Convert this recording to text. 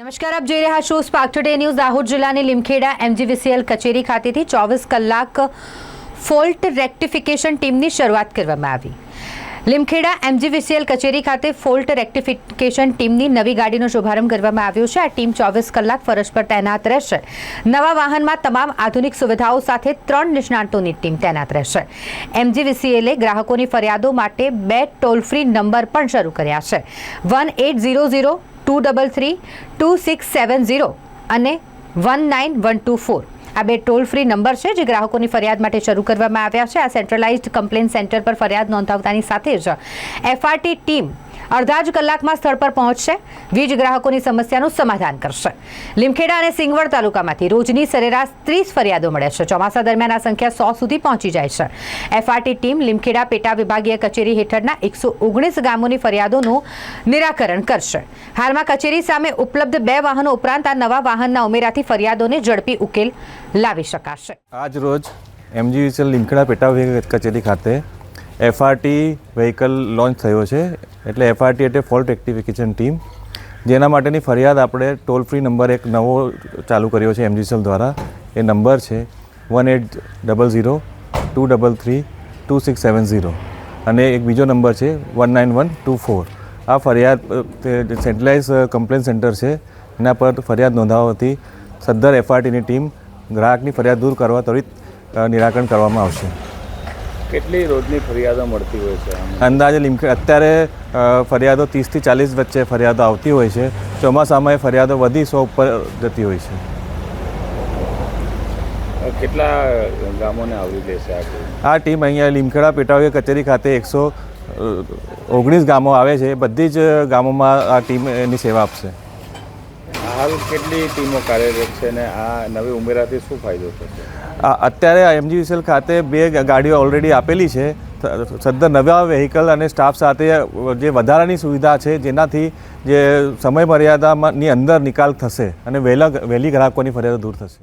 નમસ્કાર, આપ જોઈ રહ્યા છો સ્પાર્ક ટુડે ન્યૂઝ દાહોદ જિલ્લાની લીમખેડા એમજીવીસીએલ કચેરી ખાતેથી ચોવીસ કલાક ફોલ્ટ રેક્ટિફિકેશન ટીમની શરૂઆત કરવામાં આવી. લીમખેડા એમજીવીસીએલ કચેરી ખાતે ફોલ્ટ રેક્ટિફિકેશન ટીમની નવી ગાડીનો શુભારંભ કરવામાં આવ્યો છે. આ ટીમ ચોવીસ કલાક ફરજ પર તૈનાત રહેશે. નવા વાહનમાં તમામ આધુનિક સુવિધાઓ સાથે ત્રણ નિષ્ણાંતોની ટીમ તૈનાત રહેશે. એમજીવીસીએલે ગ્રાહકોની ફરિયાદો માટે બે ટોલ ફ્રી નંબર પણ શરૂ કર્યા છે. One eight zero zero double three two six seven zero અને one nine one two four આ બે ટોલ ફ્રી નંબર છે જે ગ્રાહકોની ફરિયાદ માટે શરૂ કરવામાં આવ્યા છે. આ સેન્ટ્રલાઇઝ્ડ કમ્પ્લેન સેન્ટર પર ફરિયાદ નોંધાવતાની સાથે જ એફઆરટી ટીમ અડધા જ કલાકમાં સ્થળ પર પહોંચશે. વીજ ગ્રાહકોની સમસ્યાનું સમાધાન કરશે. લીમખેડા અને સિંગવડ તાલુકામાંથી રોજની સરેરાશ ત્રીસ ફરિયાદો મળે છે. ચોમાસા દરમિયાન આ સંખ્યા સો સુધી પહોંચી જાય છે. એફઆરટી ટીમ લીમખેડા પેટા વિભાગીય કચેરી હેઠળના એકસો ઓગણીસ ગામોની ફરિયાદોનું નિરાકરણ કરશે. હાલમાં કચેરી સામે ઉપલબ્ધ બે વાહનો ઉપરાંત આ નવા વાહનના ઉમેરાથી ફરિયાદોને ઝડપી ઉકેલ લાવી શકાશે. આજ રોજ એમજીવીસીએલ લીમખેડા પેટા કચેરી ખાતે એફઆરટી વ્હીકલ લોન્ચ થયો છે. એટલે એફઆરટી એટલે ફોલ્ટ રેક્ટિફિકેશન ટીમ જેના માટેની ફરિયાદ આપણે ટોલ ફ્રી નંબર એક નવો ચાલુ કર્યો છે એમજીસીએલ દ્વારા. એ નંબર છે one eight double zero two double three two six seven zero. અને એક બીજો નંબર છે one nine one two four. આ ફરિયાદ સેન્ટ્રલાઇઝ કમ્પ્લેન સેન્ટર છે. એના પર ફરિયાદ નોંધાવવાથી સદ્ધર એફઆરટીની ટીમ ગ્રાહકની ફરિયાદ દૂર કરવા ત્વરિત નિરાકરણ કરવામાં આવશે. કેટલી રોજની ફરિયાદો મળતી હોય છે? અંદાજે લીમખે અત્યારે ફરિયાદો ત્રીસથી ચાલીસ વચ્ચે ફરિયાદો આવતી હોય છે. ચોમાસામાં એ ફરિયાદો વધી સો ઉપર જતી હોય છે. કેટલા ગામોને આવરી લેશે આ ટીમ? આ ટીમ અહીંયા લીમખેડા પેટાવી કચેરી ખાતે એકસો ઓગણીસ ગામો આવે છે. બધી જ ગામોમાં આ ટીમ એની સેવા આપશે. હાલ કેટલી ટીમો કાર્યરત છે ને આ નવી ઉમેરાથી શું ફાયદો થશે? અત્યારે એમજીવીસીએલ ખાતે બે ગાડીઓ ઓલરેડી આપેલી છે. સદ્ધર નવા વેહિકલ અને સ્ટાફ સાથે જે વધારાની સુવિધા છે, જેનાથી જે સમય મર્યાદાની અંદર નિકાલ થશે અને વહેલા વહેલી ગ્રાહકોની ફરિયાદ દૂર થશે.